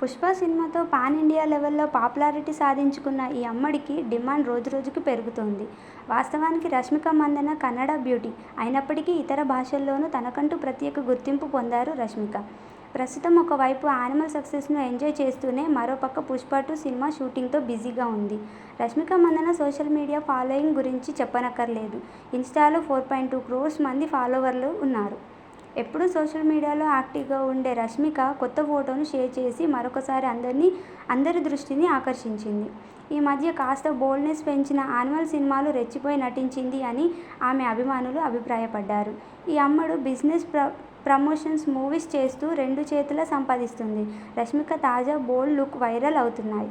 పుష్ప సినిమాతో pan India లెవెల్లో popularity సాధించుకున్న ఈ అమ్మడికి డిమాండ్ రోజురోజుకు పెరుగుతోంది. వాస్తవానికి రష్మిక మందన కన్నడ బ్యూటీ అయినప్పటికీ ఇతర భాషల్లోనూ తనకంటూ ప్రత్యేక గుర్తింపు పొందారు రష్మిక. ప్రస్తుతం ఒక వైపు యానిమల్ సక్సెస్ను ఎంజాయ్ చేస్తూనే మరోపక్క పుష్ప టూ సినిమా షూటింగ్తో బిజీగా ఉంది. Rashmika Mandanna social media following గురించి చెప్పనక్కర్లేదు. ఇన్స్టాలో ఫోర్ పాయింట్ టూ క్రోర్స్ మంది ఫాలోవర్లు ఉన్నారు. ఎప్పుడూ సోషల్ మీడియాలో యాక్టివ్గా ఉండే రష్మిక కొత్త ఫోటోను షేర్ చేసి మరొకసారి అందరినీ అందరి దృష్టిని ఆకర్షించింది. ఈ మధ్య కాస్త బోల్డ్నెస్ పెంచిన యానిమల్ సినిమాలు రెచ్చిపోయి నటించింది అని ఆమె అభిమానులు అభిప్రాయపడ్డారు. ఈ అమ్మడు బిజినెస్, ప్ర ప్రమోషన్స్, మూవీస్ చేస్తూ రెండు చేతుల సంపాదిస్తుంది రష్మిక తాజా బోల్డ్ లుక్ వైరల్ అవుతున్నాయి.